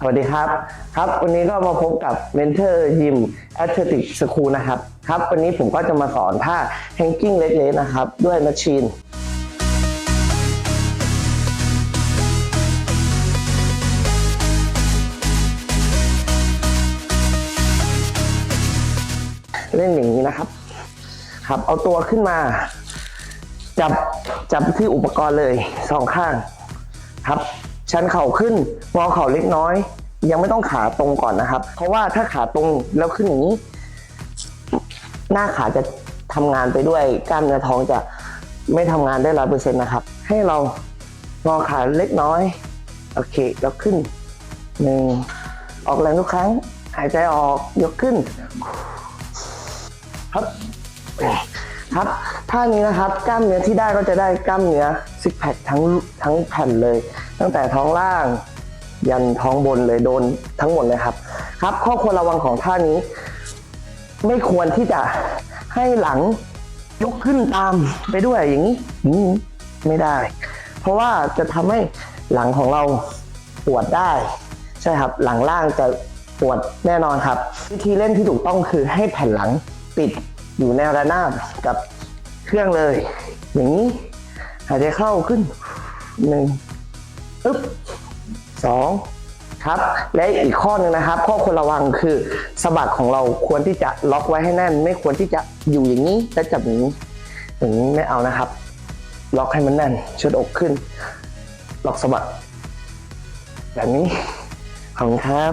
สวัสดีครับ ครับวันนี้ก็มาพบกับ Mentor Gym Athletic School นะครับ ครับ วันนี้ผมก็จะมาสอนท่า Hanging Leg Raise นะครับ ด้วยแมชชีนเล่นอย่างนี้นะครับ ครับ เอาตัวขึ้นมา จับจับที่อุปกรณ์เลยสองข้างครับ ชันเข่าขึ้นงอเข่าเล็กน้อย ยังไม่ต้องขาตรงก่อนนะครับ เพราะว่าถ้าขาตรงแล้วขึ้นอย่างนี้ หน้าขาจะทำงานไปด้วยกล้ามเนื้อท้องจะไม่ทำงานได้ร้อยเปอร์เซ็นต์นะครับ ให้เรางอขาเล็กน้อย โอเคแล้วขึ้นหนึ่งออกแรงทุกครั้ง หายใจออกยกขึ้นครับครับท่านี้นะครับ กล้ามเนื้อที่ได้ก็จะได้กล้ามเนื้อ ซิกแพคทั้งทั้งแผ่นเลย ตั้งแต่ท้องล่าง ยันท้องบนเลยโดนทั้งหมดเลยครับ ครับ ข้อควรระวังของท่านี้ ไม่ควรที่จะให้หลังยกขึ้นตามไปด้วยอย่างนี้ไม่ได้ เพราะว่าจะทำให้หลังของเราปวดได้ ใช่ครับ หลังล่างจะปวดแน่นอนครับ วิธีเล่นที่ถูกต้องคือให้แผ่นหลังติดอยู่แนวระนาบกับเครื่องเลย อย่างนี้ หายใจเข้าขึ้นหนึ่งอึ๊บสองครับ และอีกข้อหนึ่งนะครับ ข้อควรระวังคือสะบักของเราควรที่จะล็อกไว้ให้แน่น ไม่ควรที่จะอยู่อย่างนี้และจับอย่างนี้อย่างนี้ไม่เอานะครับ ล็อกให้มันแน่นชุดอกขึ้น ล็อกสะบักแบบนี้ขอบคุณครับ